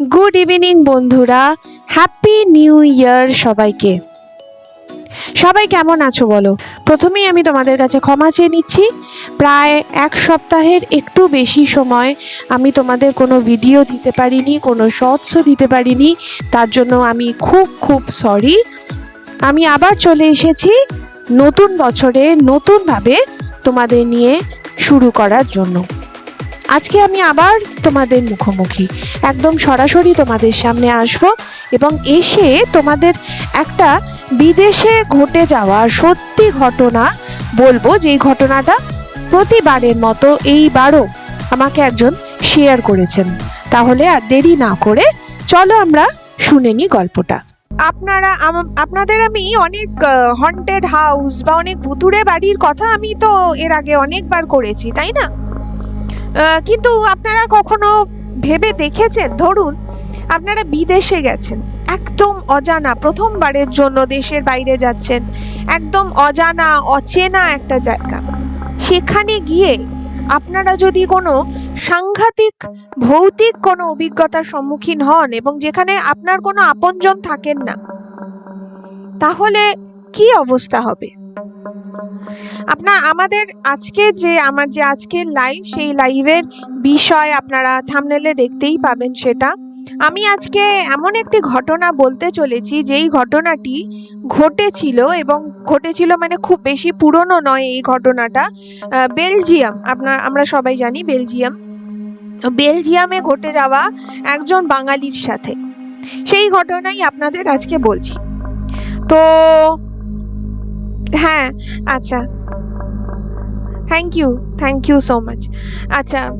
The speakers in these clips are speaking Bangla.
গুড ইভিনিং বন্ধুরা। হ্যাপি নিউ ইয়ার সবাইকে। সবাই কেমন আছো বলো? প্রথমেই আমি তোমাদের কাছে ক্ষমা চেয়ে নিচ্ছি। প্রায় এক সপ্তাহের একটু বেশি সময় আমি তোমাদের কোনো ভিডিও দিতে পারিনি, কোনো শর্টসও দিতে পারিনি। তার জন্য আমি খুব খুব সরি আমি আবার চলে এসেছি নতুন বছরে নতুনভাবে তোমাদের নিয়ে শুরু করার জন্য। আজকে আমি আবার তোমাদের মুখোমুখি। একদম সরাসরি তোমাদের সামনে আসব এবং এসে তোমাদের একটা বিদেশে ঘটে যাওয়া সত্যি ঘটনা বলব। যেই ঘটনাটা প্রতিবারের মতো এইবারও আমাকে একজন শেয়ার করেছেন। তাহলে আর দেরি না করে চলো আমরা শুনে নিই গল্পটা। আপনারা আপনাদের আমি অনেক হন্টেড হাউস বা অনেক ভুতুড়ে বাড়ির কথা আমি তো এর আগে অনেকবার করেছি, তাই না? কিন্তু আপনারা কখনো ভেবে দেখেছেন? ধরুন, আপনারা বিদেশে গেছেন, একদম অজানা, প্রথমবারের জন্য দেশের বাইরে যাচ্ছেন, একদম অজানা, অচেনা একটা জায়গা। সেখানে গিয়ে আপনারা যদি কোনো সাংঘাতিক, ভৌতিক কোনো অভিজ্ঞতার সম্মুখীন হন এবং যেখানে আপনার কোনো আপনজন থাকেন না, তাহলে কি অবস্থা হবে? আপনার আমাদের আজকে যে, আমার যে আজকের লাইভ সেই লাইভের বিষয় আপনারা থামনেলে দেখতেই পাবেন সেটা। আমি আজকে এমন একটি ঘটনা বলতে চলেছি, যেই ঘটনাটি ঘটেছিল এবং ঘটেছিল মানে খুব বেশি পুরনো নয় এই ঘটনাটা। বেলজিয়াম আপনার আমরা সবাই জানি বেলজিয়াম। বেলজিয়ামে ঘটে যাওয়া একজন বাঙালির সাথে। সেই ঘটনাই আপনাদের আজকে বলছি। তো হ্যাঁ আচ্ছা। Thank you thank you so much আচ্ছা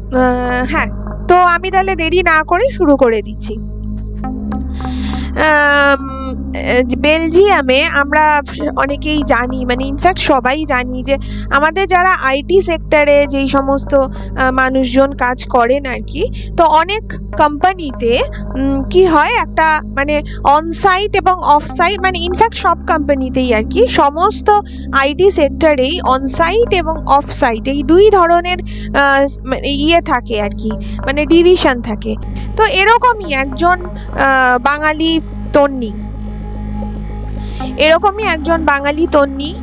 হ্যাঁ তো আমি তাহলে দেরি না করে শুরু করে দিচ্ছি। বেলজিয়ামে আমরা অনেকেই জানি মানে ইনফ্যাক্ট সবাই জানি যে আমাদের যারা আইটি সেক্টরে যেই সমস্ত মানুষজন কাজ করেন আর কি তো অনেক কোম্পানিতে কি হয় একটা মানে অনসাইট এবং অফসাইট মানে ইনফ্যাক্ট সব কোম্পানিতেই আর কি সমস্ত আইটি সেক্টরেই অনসাইট এবং অফসাইট এই দুই ধরনের মানে ইয়ে থাকে আর কি মানে ডিভিশন থাকে। তো এরকমই একজন বাঙালি তন্নি। এরকমই একজন বাঙালি তন্নি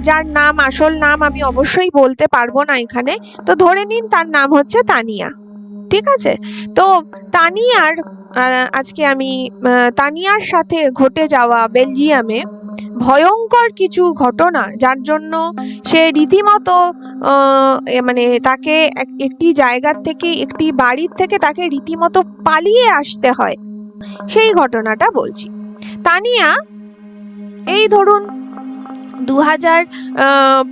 যার নাম, আসল নাম আমি অবশ্যই বলতে পারব না এখানে। তো ধরে নিন তার নাম হচ্ছে তানিয়া, ঠিক আছে? তো তানিয়ার আজকে আমি তানিয়ার সাথে ঘটে যাওয়া বেলজিয়ামে ভয়ঙ্কর কিছু ঘটনা, যার জন্য সে রীতিমতো মানে তাকে এক- একটি জায়গার থেকে, একটি বাড়ির থেকে তাকে রীতিমতো পালিয়ে আসতে হয়। সেই ঘটনাটা বলছি। তানিয়া এই ধরুন দু হাজার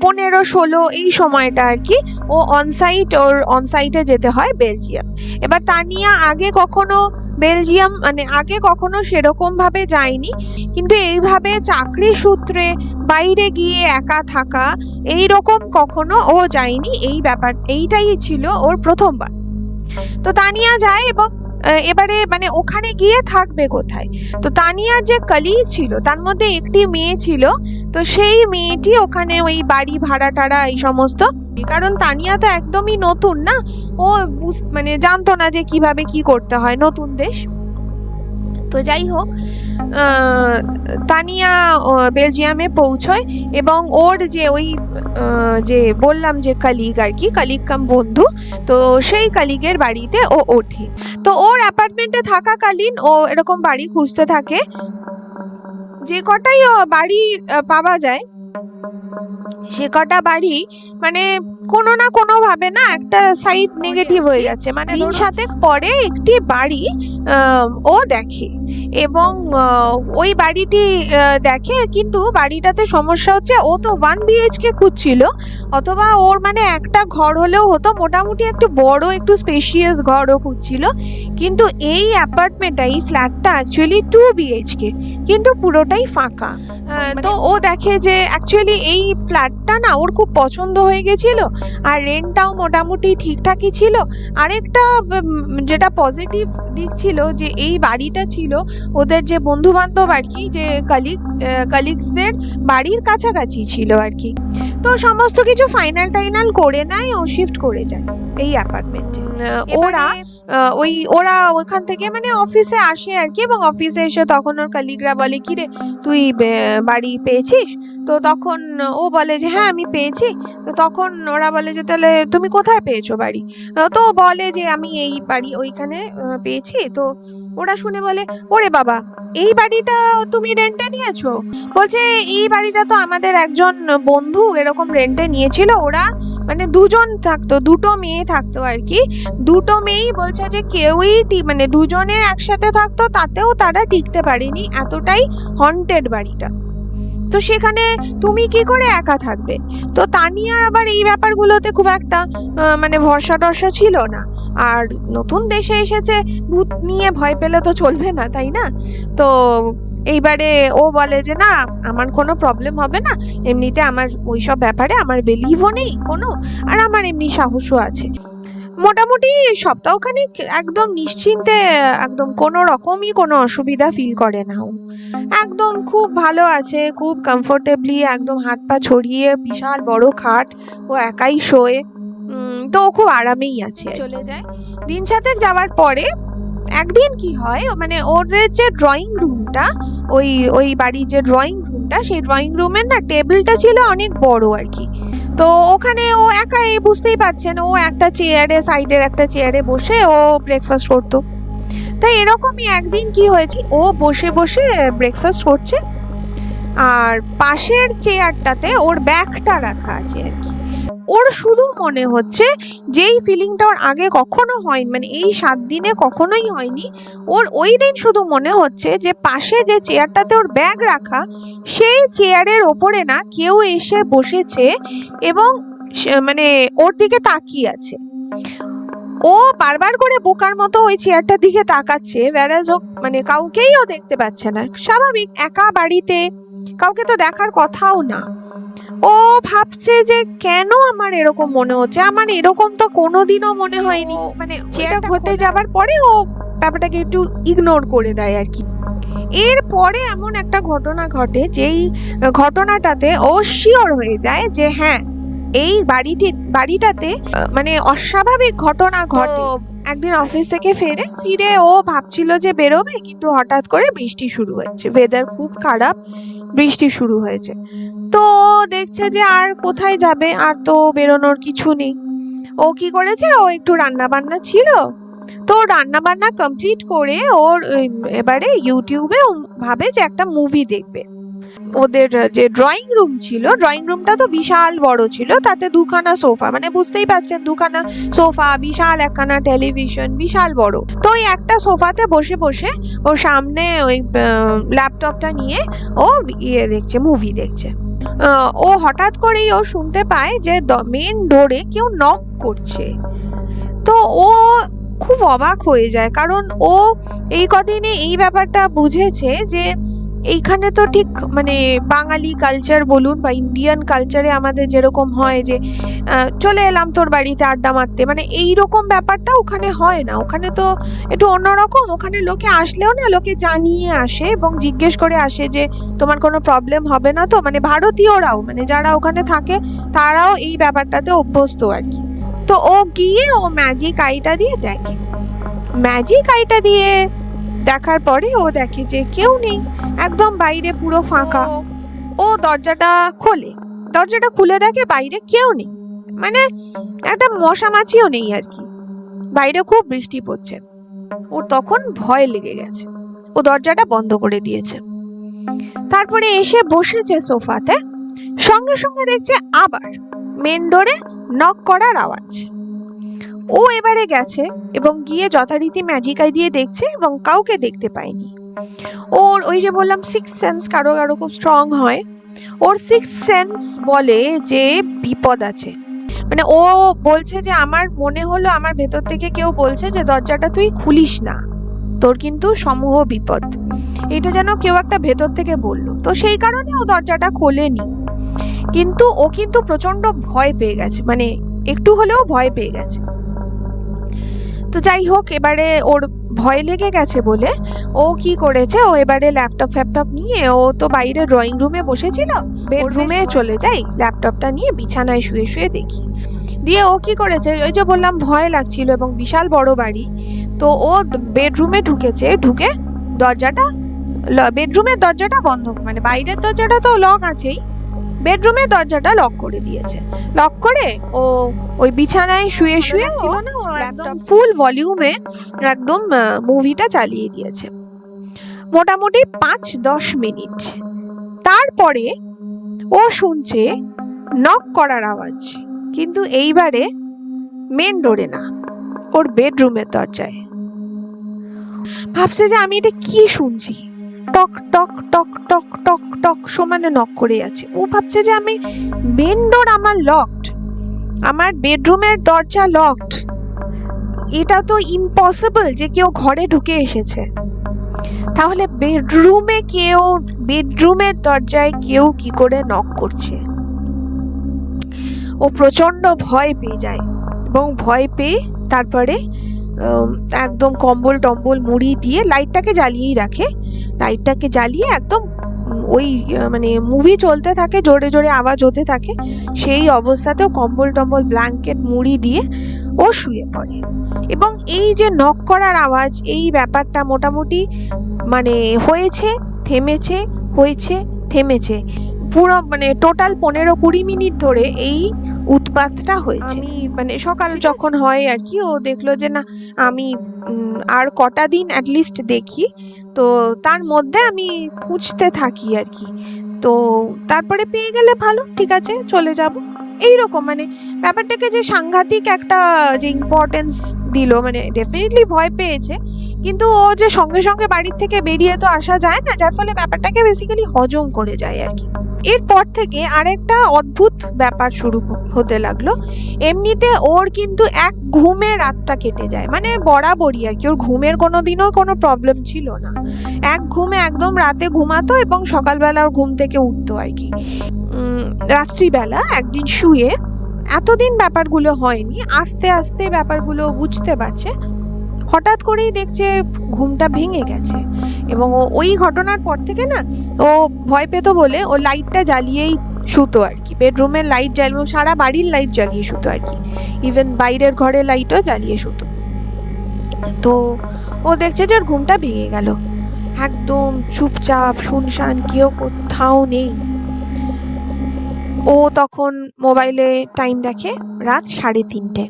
পনেরো, ষোলো এই সময়টা আর কি ও অনসাইট ওর অনসাইটে যেতে হয় বেলজিয়াম। এবার তানিয়া আগে কখনো বেলজিয়াম মানে আগে কখনো সেরকমভাবে যায়নি, কিন্তু এইভাবে চাকরি সূত্রে বাইরে গিয়ে একা থাকা এই রকম কখনো ও যায়নি, এই ব্যাপার, এইটাই ছিল ওর প্রথমবার। তো তানিয়া যায় এবং এবারে মানে ওখানে গিয়ে থাকবে কোথায়? তো তানিয়ার যে কলিগ ছিল, তার মধ্যে একটি মেয়ে ছিল, তো সেই মেয়েটি ওখানে ওই বাড়ি ভাড়া টাড়া এই সমস্ত। কারণ তানিয়া তো একদমই নতুন না, ও মানে জানতো না যে কীভাবে কি করতে হয়, নতুন দেশ। তো যাই হোক তানিয়া বেলজিয়ামে পৌঁছয় এবং ওর যে ওই যে বললাম যে কালিগ আর কি কালিগ কাম বন্ধু, তো সেই কালিগের বাড়িতে ও ওঠে। তো ওর অ্যাপার্টমেন্টে থাকাকালীন ও এরকম বাড়ি খুঁজতে থাকে যে কটাই বাড়ি পাওয়া যায় সে কটা বাড়ি মানে কোনো না কোনো ভাবে না একটা সাইড নেগেটিভ হয়ে যাচ্ছে। মানে দিন সাতেক পরে একটি বাড়ি ও দেখে এবং ওই বাড়িটি দেখে কিন্তু বাড়িটাতে সমস্যা হচ্ছে ও তো ওয়ান বিএইচকে খুঁজছিল অথবা ওর মানে একটা ঘর হলেও হতো মোটামুটি একটু বড় একটু স্পেশিয়াস ঘরও খুঁজছিল। কিন্তু এই অ্যাপার্টমেন্টটা এই ফ্ল্যাটটা অ্যাকচুয়ালি টু বিএইচকে কিন্তু পুরোটাই ফাঁকা। তো ও দেখে যে অ্যাকচুয়ালি এই ফ্ল্যাটটা না ওর খুব পছন্দ হয়ে গেছিল আর রেন্টটাও মোটামুটি ঠিকঠাকই ছিল। আরেকটা যেটা পজিটিভ দিক ছিল যে এই বাড়িটা ছিল ওদের যে বন্ধু বান্ধব আর কি যে কালিগ কালিগসদের বাড়ির কাছাকাছি ছিল আর কি। তো সমস্ত কিছু ফাইনাল টাইনাল করে নেয় ও শিফট করে যায় এই অ্যাপার্টমেন্টে ওরা ওই ওরা ওখান থেকে মানে অফিসে আসে আর কি এবং অফিসে এসে তখন ওর কালিগরা বলে কি রে তুই বাড়ি পেয়েছিস? তো তখন ও বলে যে হ্যাঁ আমি পেয়েছি। তো তখন ওরা বলে যে তাহলে তুমি কোথায় পেয়েছ বাড়ি? তো বলে যে আমি এই বাড়ি ওইখানে পেয়েছি। তো ওরা শুনে বলে ওরে বাবা এই বাড়িটা তুমি রেন্টে নিয়েছো? বলছে এই বাড়িটা তো আমাদের একজন বন্ধু এরকম রেন্টে নিয়েছিল ওরা। মানে দুজন থাকতো, দুটো মেয়ে থাকতো আর কি। দুটো মেয়েই বলছে যে কেউই মানে দুজনে একসাথে থাকতো, তাতেও তারা টিকতে পারেনি। এতটাই হন্টেড বাড়িটা। তো সেখানে তুমি কি করে একা থাকবে? তো তানিয়ার আবার এই ব্যাপারগুলোতে খুব একটা মানে ভরসা টরসা ছিল না। আর নতুন দেশে এসেছে, ভূত নিয়ে ভয় পেলে তো চলবে না, তাই না? তো এইবারে ও বলে যে না আমার কোনো প্রবলেম হবে না। এমনিতে আমার ওইসব ব্যাপারে আমার বিলিভও নেই কোনো আর আমার এমনি সাহসও আছে। মোটামুটি সপ্তাহখানেক একদম নিশ্চিন্তে একদম কোনো রকমই কোনো অসুবিধা ফিল করে না ও। একদম খুব ভালো আছে খুব কমফোর্টেবলি একদম হাত পা ছড়িয়ে বিশাল বড় খাট ও একাই শোয়ে। তো ও খুব আরামেই আছে। চলে যায়। দিন সাথে যাওয়ার পরে একদিন কি হয় মানে ওদের যে ড্রয়িং রুমটা ওই ওই বাড়ির যে ড্রয়িং রুমটা সেই ড্রয়িং রুমের না টেবিলটা ছিল অনেক বড় আর কি তো ওখানে ও একাই বুঝতেই পারছেন, ও একটা চেয়ারে সাইডের একটা চেয়ারে বসে ও ব্রেকফাস্ট করতো। তাই এরকমই একদিন কি হয়েছে, ও বসে বসে ব্রেকফাস্ট করছে, আর পাশের চেয়ারটাতে ওর ব্যাগটা রাখা আছে আর কি ওর শুধু মনে হচ্ছে যেই ফিলিংটা ওর আগে কখনো হয়নি মানে এই সাত দিনে কখনোই হয়নি, ওর ওই দিন শুধু মনে হচ্ছে যে পাশে যে চেয়ারটাতে ওর ব্যাগ রাখা, সেই চেয়ারের ওপরে না কেউ এসে বসেছে এবং মানে ওর দিকে তাকিয়ে আছে। ও বারবার করে বোকার মতো ওই চেয়ারটার দিকে তাকাচ্ছে ব্যারাজ হোক মানে কাউকেই ও দেখতে পাচ্ছে না। স্বাভাবিক, একা বাড়িতে, কাউকে তো দেখার কথাও না। ও ভাবছে যে কেন আমার এরকম মনে হচ্ছে? আমার এরকম তো কোনোদিনও মনে হয়নি। মানে যেটা ঘটে যাবার পরে ও ব্যাপারটাকে একটু ইগনোর করে দেয় আর কি। এরপরে এমন একটা ঘটনা ঘটে যেই ঘটনাটাতে ও শিওর হয়ে যায় যে হ্যাঁ এই বাড়িটি বাড়িটাতে মানে অস্বাভাবিক ঘটনা ঘটে। একদিন অফিস থেকে ফেরে ফিরে ও ভাবছিল যে বেরোবে কিন্তু হঠাৎ করে বৃষ্টি শুরু হয়েছে। ওয়েদার খুব খারাপ বৃষ্টি শুরু হয়েছে। তো দেখছে যে আর কোথায় যাবে আর তো বেরোনোর কিছু নেই। ও কি করেছে? ও একটু রান্না বান্না ছিল। তো রান্না বান্না কমপ্লিট করে ওর এবারে ইউটিউবে ভাবে যে একটা মুভি দেখবে। ওদের যে ড্রয়িং রুম ছিল ড্রয়িং রুমটা তো বিশাল বড় ছিল, তাতে দুখানা সোফা মানে বুঝতেই পারছেন, দুখানা সোফা, বিশাল একখানা টেলিভিশন বিশাল বড়। তো ওই একটা সোফাতে বসে বসে ওর সামনে ওই ল্যাপটপটা নিয়ে ও ইয়ে দেখছে মুভি দেখছে। ও হঠাৎ করেই ও শুনতে পায় যে মেন ডোরে কেউ নক করছে। তো ও খুব অবাক হয়ে যায়, কারণ ও এই কদিনে এই ব্যাপারটা বুঝেছে যে এইখানে তো ঠিক মানে বাঙালি কালচার বলুন বা ইন্ডিয়ান কালচারে আমাদের যেরকম হয় যে চলে এলাম তোর বাড়িতে আড্ডা মারতে মানে এই রকম ব্যাপারটা ওখানে হয় না। ওখানে তো একটু অন্যরকম, ওখানে লোকে আসলেও না, লোকে জানিয়ে আসে এবং জিজ্ঞেস করে আসে যে, তোমার কোনো প্রবলেম হবে না তো? মানে ভারতীয়রাও মানে যারা ওখানে থাকে, তারাও এই ব্যাপারটাতে অভ্যস্ত আর কি। তো ও গিয়ে ও ম্যাজিক আইটা দিয়ে দেখে। ম্যাজিক আইটা দিয়ে দেখার পরে ও দেখে যে কেউ নেই। একদম বাইরে, পুরো ফাঁকা। ও, দরজাটা খোলে। দরজাটা খুলে দেখে বাইরে কেউ নেই। মানে একটা মশা মাছিও নেই আর কি। বাইরে খুব বৃষ্টি পড়ছে। ওর তখন ভয় লেগে গেছে। ও দরজাটা বন্ধ করে দিয়েছে। তারপরে এসে বসেছে সোফাতে। সঙ্গে সঙ্গে দেখছে আবার মেন ডোরে নক করার আওয়াজ। ও এবারে গেছে এবং গিয়ে যথারীতি ম্যাজিক আই দিয়ে দেখছে এবং কাউকে দেখতে পায়নি। ওর ওই যে বললাম সিক্স সেন্স কারও কারও খুব স্ট্রং হয়। ওর সিক্স সেন্স বলে যে বিপদ আছে। মানে ও বলছে যে আমার মনে হলো আমার ভেতর থেকে কেউ বলছে যে দরজাটা তুই খুলিস না। তোর কিন্তু সমূহ বিপদ। এটা যেন কেউ একটা ভেতর থেকে বলল। তো সেই কারণে ও দরজাটা খোলেনি। কিন্তু ও কিন্তু প্রচণ্ড ভয় পেয়ে গেছে। মানে একটু হলেও ভয় পেয়ে গেছে। তো যাই হোক, এবারে ওর ভয় লেগে গেছে বলে। ও কি করেছে? ও এবারে ল্যাপটপ ফ্যাপটপ নিয়ে ও তো বাইরে ড্রয়িং রুমে বসেছিল। বেডরুমে চলে যাই ল্যাপটপটা নিয়ে বিছানায় শুয়ে শুয়ে দেখি। দিয়ে ও কি করেছে? ওই যে বললাম ভয় লাগছিল এবং বিশাল বড় বাড়ি। তো ও বেডরুমে ঢুকেছে ঢুকে দরজাটা বেডরুমের দরজাটা বন্ধ মানে বাইরের দরজাটা তো লক আছেই। বেডরুমের দরজাটা লক করে দিয়েছে। লক করে ও ওই বিছানায় শুয়ে শুয়ে ছিল না ও একদম ফুল ভলিউমে একদম মুভিটা চালিয়ে দিয়েছে। মোটামুটি পাঁচ দশ মিনিট। তারপরে ও শুনছে নক করার আওয়াজ কিন্তু এইবারে মেন ডোরে না ওর বেডরুমের দরজায়। ভাবছে যে আমি এটা কি শুনছি? টক টক টক টক টক টক সমানে নক করে আছে। ও ভাবছে যে আমি মেন ডোর আমার লকড আমার বেডরুমের দরজা লকড এটা তো ইম্পসিবল যে কেউ ঘরে ঢুকে এসেছে। তাহলে বেডরুমে কেউ বেডরুমের দরজায় কেউ কি করে নক করছে? ও প্রচণ্ড ভয় পেয়ে যায় এবং ভয় পেয়ে তারপরে একদম কম্বল টম্বল মুড়ি দিয়ে লাইটটাকে জ্বালিয়েই রাখে। লাইটটাকে জ্বালিয়ে একদম ওই মানে মুভি চলতে থাকে, জোরে জোরে আওয়াজ হতে থাকে, সেই অবস্থাতেও কম্বল টম্বল ব্ল্যাঙ্কেট মুড়ি দিয়ে ও শুয়ে পড়ে। এবং এই যে নক করার আওয়াজ, এই ব্যাপারটা মোটামুটি মানে হয়েছে, থেমেছে হয়েছে, থেমেছে। পুরো মানে টোটাল পনেরো কুড়ি মিনিট ধরে এই উৎপাতটা হয়েছে। আমি মানে সকাল যখন হয় আর কি, ও দেখল যে না, আমি আর কটা দিন অ্যাটলিস্ট দেখি। তো তার মধ্যে আমি খুঁজতে থাকি আর কি। তো তারপরে পেয়ে গেলে ভালো, ঠিক আছে, চলে যাব। এইরকম মানে ব্যাপারটাকে যে সাংঘাতিক একটা, যে ইম্পর্টেন্স দিল মানে ডেফিনেটলি ভয় পেয়েছে, কিন্তু ও যে সঙ্গে সঙ্গে বাড়ির থেকে বেরিয়ে তো আসা যায় না, যার ফলে ব্যাপারটাকে বেসিক্যালি হজম করে যায় আর কি। এরপর থেকে আরেকটা অদ্ভুত ব্যাপার শুরু হতে লাগল। এমনিতে ওর কিন্তু এক ঘুমে রাতটা কেটে যায় মানে বরাবরই আর কি, ওর ঘুমের কোনো দিনও কোনো প্রবলেম ছিল না। এক ঘুমে একদম রাতে ঘুমাতো এবং সকালবেলা ওর ঘুম থেকে উঠতো আর কি। রাত্রিবেলা একদিন শুয়ে এতদিন ব্যাপারগুলো হয়নি, আস্তে আস্তে ব্যাপারগুলো বুঝতে পারছে। হঠাৎ করেই দেখছে ঘুমটা ভেঙে গেছে এবং ওই ঘটনার পর থেকে না ও ভয় পেত বলে ও লাইটটা জ্বালিয়েই শুতো আর কি। বেডরুমের লাইট জ্বালিয়ে সারা বাড়ির লাইট জ্বালিয়ে শুতো আর কি। ইভেন বাইরের ঘরের লাইটও জ্বালিয়ে শুতো। তো ও দেখছে যে ওর ঘুমটা ভেঙে গেল। একদম চুপচাপ, শুনশান, কেউ কোথাও নেই। ও তখন মোবাইলে টাইম দেখে রাত সাড়ে তিনটে।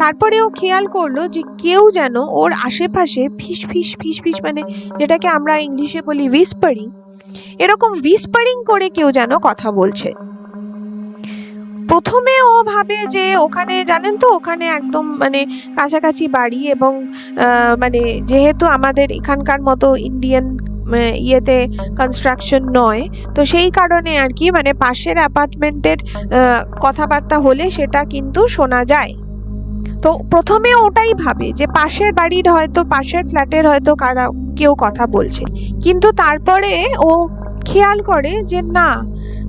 তারপরে ও খেয়াল করল যে কেউ যেন ওর আশেপাশে ফিস ফিস ফিস ফিস মানে যেটাকে আমরা ইংলিশে বলি উইসপারিং এরকম উইসপারিং করে কেউ যেন কথা বলছে। প্রথমে ও ভাবে যে ওখানে, জানেন তো, ওখানে একদম মানে কাছাকাছি বাড়ি এবং মানে যেহেতু আমাদের এখানকার মতো ইন্ডিয়ান ইয়েতে কনস্ট্রাকশন নয়। তো সেই কারণে আর কি মানে পাশের অ্যাপার্টমেন্টের কথাবার্তা হলে সেটা কিন্তু শোনা যায়। তো প্রথমে ওটাই ভাবে যে পাশের বাড়ির হয়তো, পাশের ফ্ল্যাটের হয়তো কারা, কেউ কথা বলছে। কিন্তু তারপরে ও খেয়াল করে যে না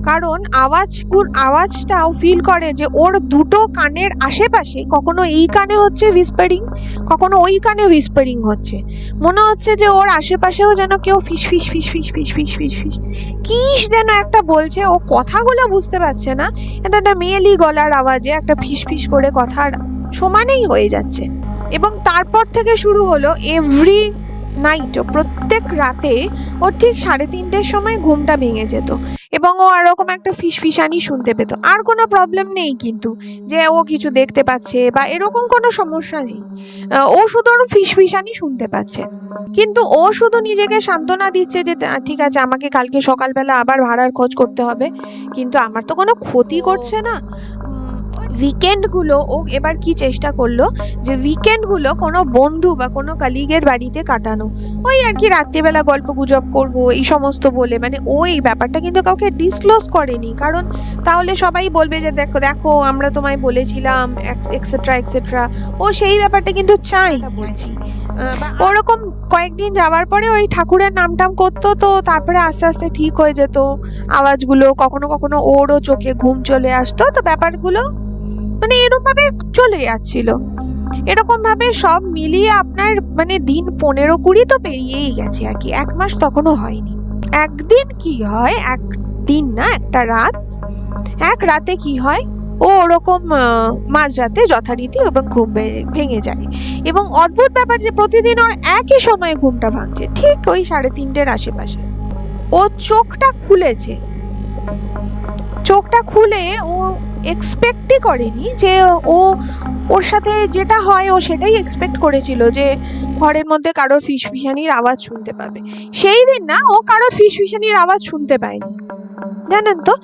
কারণ আওয়াজ আওয়াজটাও ফিল করে যে ওর দুটো কানের আশেপাশে কখনো এই কানে হচ্ছে হুইসপারিং কখনো ওই কানে হুইসপারিং হচ্ছে। মনে হচ্ছে যে ওর আশেপাশেও যেন কেউ ফিস ফিস ফিস ফিস ফিস ফিস ফিস ফিস। কিস যেন একটা বলছে, ও কথাগুলো বুঝতে পারছে না। এটা একটা মেয়েলি গলার আওয়াজে একটা ফিস ফিস করে কথার সমানেই হয়ে যাচ্ছে। এবং তারপর থেকে শুরু হলো এভরি নাইট প্রত্যেক রাতে ও ঠিক সাড়ে তিনটের সময় ঘুমটা ভেঙে যেত এবং ও এরকম একটা ফিসফিসানি শুনতে পেত। আর কোনো প্রবলেম নেই কিন্তু যে ও কিছু দেখতে পাচ্ছে বা এরকম কোনো সমস্যা নেই। ও শুধু ওর ফিসফিসানি শুনতে পাচ্ছে। কিন্তু ও শুধু নিজেকে সান্ত্বনা দিচ্ছে যে ঠিক আছে, আমাকে কালকে সকালবেলা আবার ভাড়ার খোঁজ করতে হবে। কিন্তু আমার তো কোনো ক্ষতি করছে না। উইকেন্ডগুলো ও এবার কি চেষ্টা করল? যে উইকেন্ডগুলো কোনো বন্ধু বা কোনো কালিগের বাড়িতে কাটানো। ওই আর কি রাত্রিবেলা গল্প গুজব করব, এই সমস্ত বলে। মানে ও এই ব্যাপারটা কিন্তু কাউকে ডিসক্লোজ করেনি। কারণ তাহলে সবাই বলবে যে দেখো দেখো, আমরা তোমায় বলেছিলাম এক্সেট্রা এক্সেট্রা ও সেই ব্যাপারটা কিন্তু চাই বলছি। ওরকম কয়েকদিন যাওয়ার পরে ওই ঠাকুরের নাম টাম করতো তো তারপরে আস্তে আস্তে ঠিক হয়ে যেত। আওয়াজগুলো কখনো কখনো ওরও চোখে ঘুম চলে আসতো। তো ব্যাপারগুলো মানে এরকম ভাবে চলে যাচ্ছিল। এরকম ভাবে সব মিলিয়ে আপনার মানে দিন পনেরো কুড়ি তো পেরিয়েই গেছে আর কি, এক মাস তখনও হয়নি। একদিন কি হয়, একদিন না, একটা রাত, এক রাতে কি হয়, ও ওরকম মাঝরাতে যথারীতি এবং ঘুম ভেঙে যায়। এবং অদ্ভুত ব্যাপার যে প্রতিদিন ওর একই সময়ে ঘুমটা ভাঙছে, ঠিক ওই সাড়ে তিনটের আশেপাশে। ও চোখটা খুলেছে। চোখটা খুলে ও এক্সপেক্টই করেনি যে ও, ওর সাথে যেটা হয় ও সেটাই এক্সপেক্ট করেছিল যে ঘরের মধ্যে কারোর ফিসফিসানির আওয়াজ শুনতে পাবে। সেই দিন না ও কারোর ফিসফিসানির আওয়াজ শুনতে পায়নি। জানেন তো?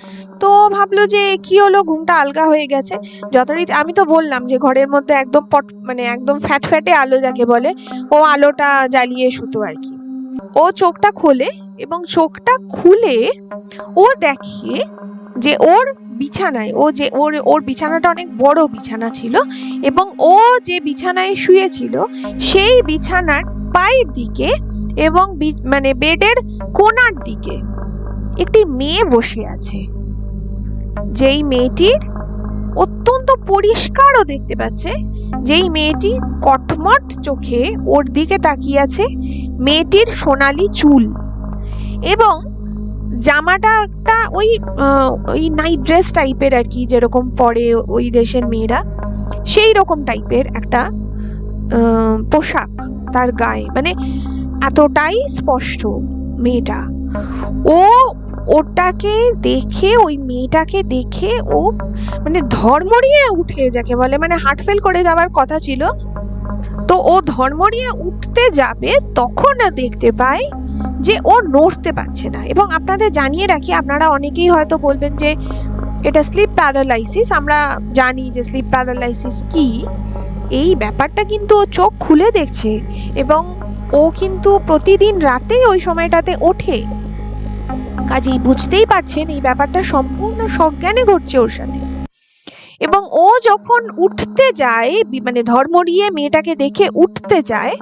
তো ভাবলো যে কি হলো, ঘুমটা আলগা হয়ে গেছে। যথারীতি আমি তো বললাম যে ঘরের মধ্যে একদম পট মানে একদম ফ্যাট ফ্যাটে আলো যাকে বলে, ও আলোটা জ্বালিয়ে শুতো আর কি। ও চোখটা খোলে এবং চোখটা খুলে ও দেখে যে ওর বিছানায়, ও যে ওর ওর বিছানাটা অনেক বড় বিছানা ছিল এবং ও যে বিছানায় শুয়েছিল সেই বিছানার পায়ের দিকে এবং মানে বেডের কোণার দিকে একটি মেয়ে বসে আছে। যেই মেয়েটির অত্যন্ত পরিষ্কারও দেখতে পাচ্ছে, যেই মেয়েটি কটমট চোখে ওর দিকে তাকিয়ে আছে, মেয়েটির সোনালি চুল এবং জামাটা একটা ওই ওই নাইট ড্রেস টাইপের আর কি, যেরকম পরে ওই দেশের মেয়েরা, সেই রকম টাইপের একটা পোশাক তার গায়ে। মানে এতটাই স্পষ্ট মেয়েটা। ও ওটাকে দেখে, ওই মেয়েটাকে দেখে ও মানে ধর্মড়িয়ে উঠে, যাকে বলে মানে হার্ট ফেল করে যাওয়ার কথা ছিল। তো ও ধর্ম নিয়ে উঠতে যাবে তখন দেখতে পায় যে ও নড়তে পারছে না। এবং আপনাদের জানিয়ে রাখি, আপনারা অনেকেই হয়তো বলবেন যে এটা স্লিপ প্যারালাইসিস আমরা জানি যে স্লিপ প্যারালাইসিস কি। এই ব্যাপারটা কিন্তু ও চোখ খুলে দেখছে এবং ও কিন্তু প্রতিদিন রাতে ওই সময়টাতে ওঠে। কাজেই বুঝতেই পারছেন এই ব্যাপারটা সম্পূর্ণ সজ্ঞানে ঘটছে ওর সাথে। এবং ও যখন উঠতে যায় মানে ধর্মড়িয়ে মেয়েটাকে দেখে উঠতে যায়,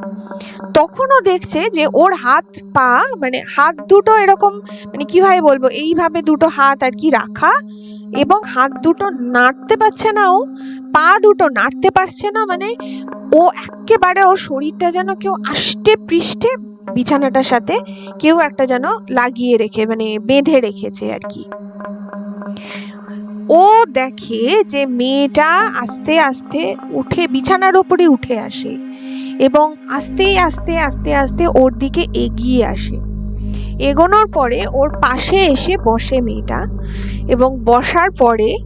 তখনও দেখছে যে ওর হাত পা মানে হাত দুটো এরকম মানে কীভাবে বলব, এইভাবে দুটো হাত আর কি রাখা এবং হাত দুটো নাড়তে পারছে না ও, পা দুটো নাড়তে পারছে না মানে ও একেবারে ওর শরীরটা যেন কেউ আষ্টে পৃষ্ঠে বিছানাটার সাথে কেউ একটা যেন লাগিয়ে রেখে মানে বেঁধে রেখেছে আর কি। ও দেখে যে মেয়েটা আস্তে আস্তে উঠে বিছানার ওপরে উঠে আসে এবং আস্তে আস্তে আস্তে আস্তে ওর দিকে এগিয়ে আসে। এগোনোর পরে ওর পাশে এসে বসে মেয়েটা এবং বসার পরে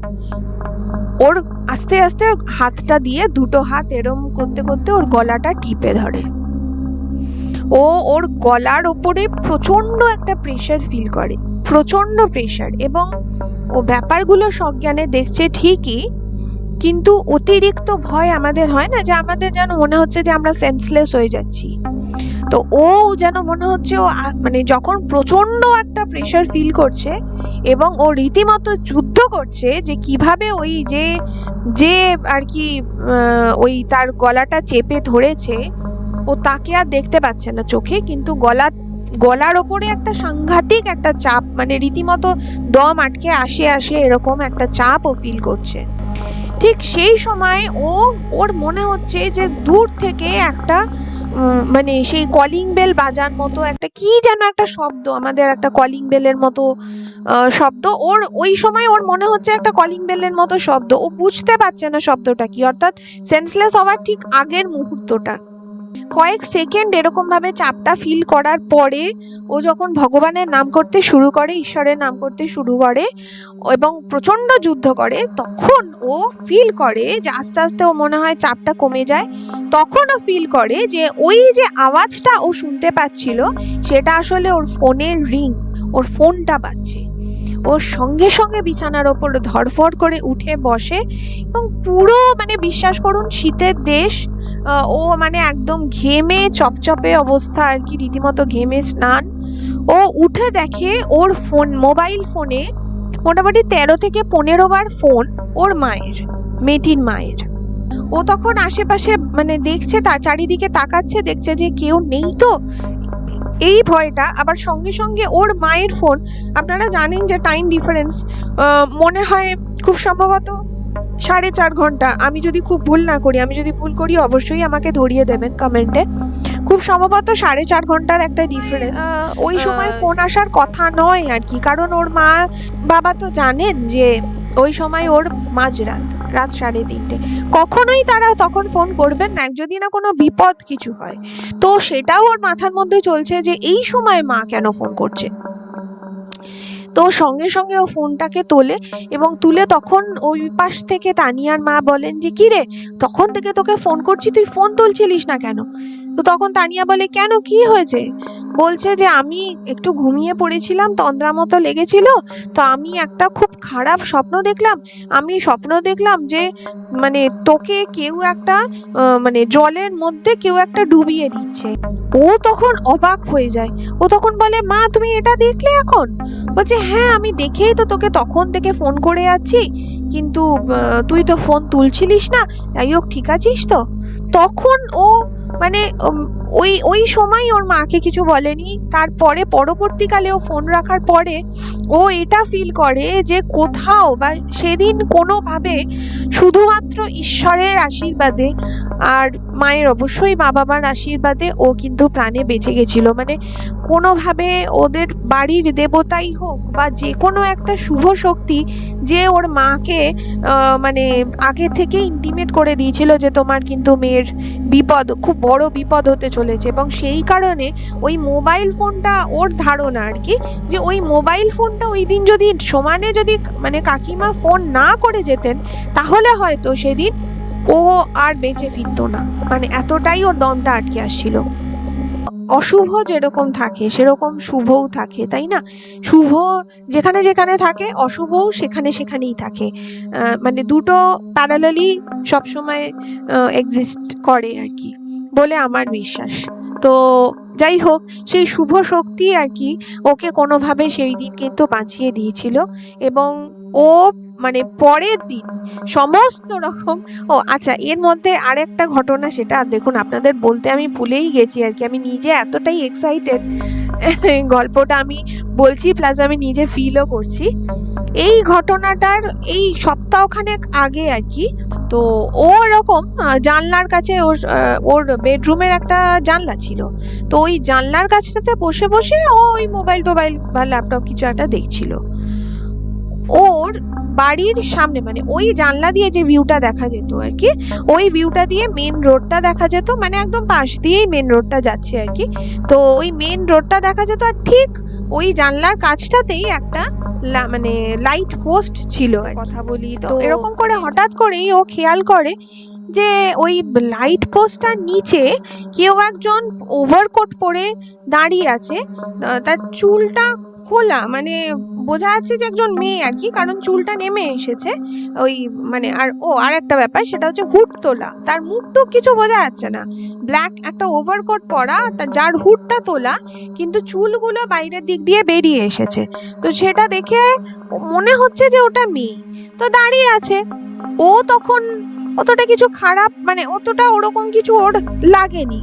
ওর আস্তে আস্তে হাতটা দিয়ে দুটো হাত এরম করতে করতে ওর গলাটা টিপে ধরে। ও ওর গলার ওপরে প্রচণ্ড একটা প্রেশার ফিল করে। প্রচণ্ড প্রেশার এবং ও ব্যাপারগুলো সজ্ঞানে দেখছে ঠিকই, কিন্তু অতিরিক্ত ভয় আমাদের হয় না যে আমাদের যেন মনে হচ্ছে যে আমরা সেন্সলেস হয়ে যাচ্ছি। তো ও যেন মনে হচ্ছে ও মানে যখন প্রচণ্ড একটা প্রেশার ফিল করছে এবং ও রীতিমতো যুদ্ধ করছে যে কীভাবে ওই যে যে আর কি ওই তার গলাটা চেপে ধরেছে, ও তাকে আর দেখতে পাচ্ছে না চোখে, কিন্তু গলা গলার ওপরে একটা সাংঘাতিক একটা চাপ মানে রীতিমতো দম আটকে আসে আসে এরকম একটা চাপ ও ফিল করছে। ঠিক সেই সময় ও, ওর মনে হচ্ছে যে দূর থেকে একটা মানে সেই কলিং বেল বাজার মতো একটা, কি যেন একটা শব্দ, আমাদের একটা কলিং বেলের মতো শব্দ। ওর, ওই সময় ওর মনে হচ্ছে একটা কলিং বেলের মতো শব্দ। ও বুঝতে পারছে না শব্দটা কি, অর্থাৎ সেন্সলেস হওয়ার ঠিক আগের মুহূর্তটা। কয়েক সেকেন্ড এরকম ভাবে চাপটা ফিল করার পরে ও যখন ভগবানের নাম করতে শুরু করে, ঈশ্বরের নাম করতে শুরু করে এবং প্রচণ্ড যুদ্ধ করে, তখন ও ফিল করে যে আস্তে আস্তে ও মনে হয় চাপটা কমে যায়। তখন ও ফিল করে যে ওই যে আওয়াজটা ও শুনতে পাচ্ছিল, সেটা আসলে ওর ফোনের রিং, ওর ফোনটা বাজছে। ও সঙ্গে সঙ্গে বিছানার ওপর ধরফর করে উঠে বসে এবং পুরো মানে বিশ্বাস করুন, শীতের দেশ ও মানে একদম ঘেমে, চপচপে অবস্থা আর কি, রীতিমতো ঘেমে স্নান। ও উঠে দেখে ওর ফোন মোবাইল ফোনে মোটামুটি তেরো থেকে পনেরো বার ফোন ওর মায়ের, মেয়েটির মায়ের। ও তখন আশেপাশে মানে দেখছে, তার চারিদিকে তাকাচ্ছে, দেখছে যে কেউ নেই তো। এই ভয়টা, আবার সঙ্গে সঙ্গে ওর মায়ের ফোন আপনারা জানেন যে টাইম ডিফারেন্স মনে হয় খুব সম্ভবত সাড়ে চার ঘণ্টা। আমি যদি খুব ভুল না করি আমি যদি ভুল করি অবশ্যই আমাকে ধরিয়ে দেবেন কমেন্টে খুব সম্ভবত সাড়ে চার ঘণ্টার একটা ডিফারেন্স ওই সময় ফোন আসার কথা নয় আর কি কারণ ওর মা বাবা তো জানেন যে ওই সময় ওর মাঝরাত রাত সাড়ে তিনটে। কখনোই তারা তখন ফোন করবেন না যদি না কোনো বিপদ কিছু হয়। তো সেটাও ওর মাথার মধ্যে চলছে যে এই সময় মা কেন ফোন করছে? তো সঙ্গে সঙ্গে ও ফোনটাকে তোলে এবং তুলে তখন ওই পাশ থেকে তানিয়ার মা বলেন যে, কি রে? তখন থেকে তোকে ফোন করছি, তুই ফোন তুলছিলিস না কেন? তো তখন তানিয়া বলে, কেন? কি হয়েছে? বলছে যে আমি একটু ঘুমিয়ে পড়েছিলাম তন্দ্রা মতো লেগেছিল, তো আমি একটা খুব খারাপ স্বপ্ন দেখলাম। আমি স্বপ্ন দেখলাম যে মানে তোকে কেউ একটা মানে জলের মধ্যে কেউ একটা ডুবিয়ে দিচ্ছে। ও তখন অবাক হয়ে যায়। ও তখন বলে, মা, তুমি এটা দেখলে এখন? বলছে হ্যাঁ আমি দেখেই তো তোকে তখন থেকে ফোন করে যাচ্ছি কিন্তু তুই তো ফোন তুলছিলিস না। যাই হোক, ঠিক আছিস তো? তখন ও মানে ওই ওই সময় ওর মাকে কিছু বলেনি। তারপরে পরবর্তীকালে ও ফোন রাখার পরে ও এটা ফিল করে যে কোথাও বা সেদিন কোনোভাবে শুধুমাত্র ঈশ্বরের আশীর্বাদে আর মায়ের অবশ্যই মা বাবার আশীর্বাদে ও কিন্তু প্রাণে বেঁচে গেছিল। মানে কোনোভাবে ওদের বাড়ির দেবতাই হোক বা যে কোনো একটা শুভ শক্তি যে ওর মাকে মানে আগে থেকে ইন্টিমেট করে দিয়েছিল যে তোমার কিন্তু মেয়ের বিপদ খুব বড় বিপদ হতে চলেছে এবং সেই কারণে ওই মোবাইল ফোনটা ওর ধারণা আর কি, যে ওই মোবাইল ফোনটা ওই দিন যদি সমানে যদি মানে কাকিমা ফোন না করে যেতেন, তাহলে হয়তো সেদিন ও আর বেঁচে ফিরতো না। মানে এতটাই ওর দমটা আটকে আসছিল। অশুভ যেরকম থাকে, সেরকম শুভও থাকে, তাই না? শুভ যেখানে যেখানে থাকে, অশুভও সেখানে সেখানেই থাকে। মানে দুটো প্যারালালি সবসময় এক্সিস্ট করে আর কি। বলে আমার বিশ্বাস। তো যাই হোক, সেই শুভ শক্তি আর কি ওকে কোনোভাবে সেই দিন কিন্তু বাঁচিয়ে দিয়েছিল এবং ও মানে পরের দিন সমস্ত রকম ও আচ্ছা এর মধ্যে আর একটা ঘটনা সেটা দেখুন, আপনাদের বলতে আমি ভুলেই গেছি আর কি। আমি নিজে এতটাই এক্সাইটেড গল্পটা আমি বলছি প্লাস আমি নিজে ফিলও করছি। এই ঘটনাটার এই সপ্তাহখানেক আগে আর কি, তো ও এরকম জানলার কাছে ওর ওর বেডরুমের একটা জানলা ছিল। তো ওই জানলার কাছটাতে বসে বসে ও ওই মোবাইল টোবাইল বা ল্যাপটপ কিছু একটা দেখছিল। বাড়ির সামনে মানে ওই জানলা দিয়ে যে ভিউটা দেখা যেত আর কি ওই ভিউটা দিয়ে মেন রোডটা দেখা যেত মানে একদম পাশ দিয়েই মেন রোডটা যাচ্ছে আর কি। তো ওই মেন রোডটা দেখা যেত আর ঠিক ওই জানলার কাছটাতেই একটা মানে লাইট পোস্ট ছিল কথা বলি তো এরকম করে হঠাৎ করেই ও খেয়াল করে যে ওই লাইট পোস্টটার নিচে কেউ একজন ওভারকোট পরে দাঁড়িয়ে আছে তার চুলটা খোলা মানে বোঝা যাচ্ছে যে একজন মেয়ে আর কি, কারণ চুলটা নেমে এসেছে। ওই মানে আর, ও আর একটা ব্যাপার, সেটা হচ্ছে হুড তোলা। তার মুখ তো কিছু বোঝা যাচ্ছে না। ব্ল্যাক একটা ওভারকোট পরা যার হুডটা তোলা, কিন্তু চুলগুলো বাইরের দিক দিয়ে বেরিয়ে এসেছে। তো সেটা দেখে মনে হচ্ছে যে ওটা মেয়ে। তো দাঁড়িয়ে আছে। ও তখন অতটা কিছু খারাপ মানে অতটা ওরকম কিছু ওর লাগেনি।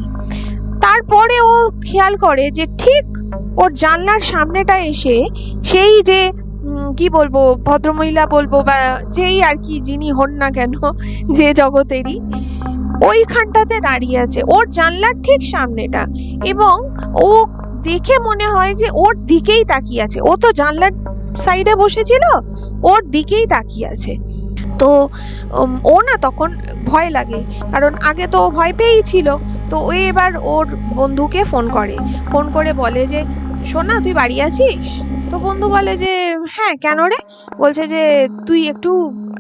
তারপরে ও খেয়াল করে যে ঠিক ওর জানলার সামনেটা এসে সেই যে কি বলব, ভদ্রমহিলা বলব বা যেই আর কি যিনি হন না কেন, যে জগতেরই, ওইখানটাতে দাঁড়িয়ে আছে। ওর জানলার ঠিক সামনেটা এবং ও দেখে মনে হয় যে ওর দিকেই তাকিয়ে আছে। ও তো জানলার সাইডে বসেছিল, ওর দিকেই তাকিয়ে আছে। তো ও না তখন ভয় লাগে। কারণ আগে তো ও ভয় পেয়েই ছিল। তো ও এবার ওর বন্ধুকে ফোন করে। ফোন করে বলে যে শোনা তুই বাড়ি আছিস? তো বন্ধু বলে যে হ্যাঁ কেন রে? বলছে যে, তুই একটু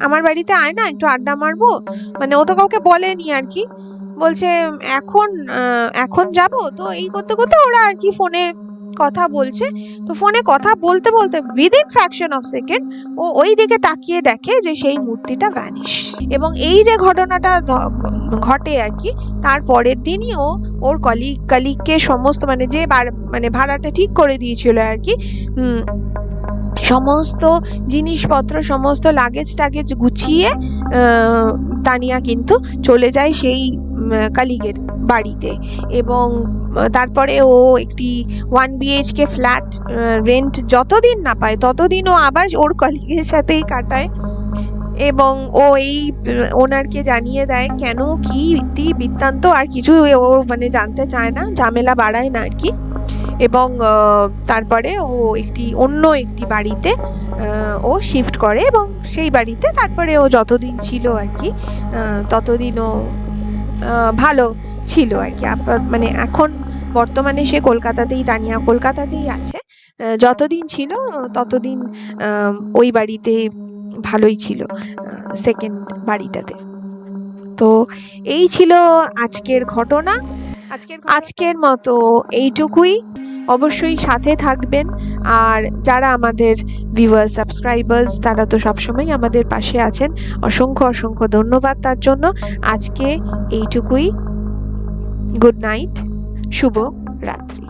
আমার বাড়িতে আয় না, একটু আড্ডা মারবো। মানে ও তো কাউকে বলেনি আর কি। বলছে, এখন এখন যাব? তো এই করতে করতে ওরা আর কি ফোনে কথা বলছে, তো ফোনে কথা বলতে বলতে উইদিন ফ্র্যাকশন অফ সেকেন্ড ও ওই দিকে তাকিয়ে দেখে যে সেই মূর্তিটা ভ্যানিশ এবং এই যে ঘটনাটা ঘটে আর কি, তার পরের দিনই ও ওর কলিগ কলিগকে সমস্ত মানে যে মানে ভাড়াটা ঠিক করে দিয়েছিল আর কি সমস্ত জিনিসপত্র, সমস্ত লাগেজ টাগেজ গুছিয়ে তানিয়া কিন্তু চলে যায় সেই কালিগের বাড়িতে। এবং তারপরে ও একটি ওয়ান বিএইচকে ফ্ল্যাট রেন্ট যতদিন না পায়, ততদিন ও আবার ওর কলিগের সাথেই কাটায়। এবং ও এই ওনারকে জানিয়ে দেয়, কেন, কি ইতি বৃত্তান্ত? আর কিছু ও মানে জানতে চায় না, ঝামেলা বাড়ায় না আর কি। এবং তারপরে ও একটি অন্য একটি বাড়িতে ও শিফট করে এবং সেই বাড়িতে তারপরে ও যতদিন ছিল আর কি ততদিন ও ভালো ছিল আর কি। মানে এখন বর্তমানে সে কলকাতাতেই তানিয়া কলকাতাতেই আছে। যতদিন ছিল, ততদিন ওই বাড়িতে ভালোই ছিল সেকেন্ড বাড়িটাতে। তো এই ছিল আজকের ঘটনা। আজকের মতো এইটুকুই। অবশ্যই সাথে থাকবেন। আর যারা আমাদের ভিউয়ার সাবস্ক্রাইবার্স তারা তো সবসময় আমাদের পাশে আছেন। অসংখ্য অসংখ্য ধন্যবাদ তার জন্য। আজকে এইটুকুই। গুড নাইট শুভ রাত্রি।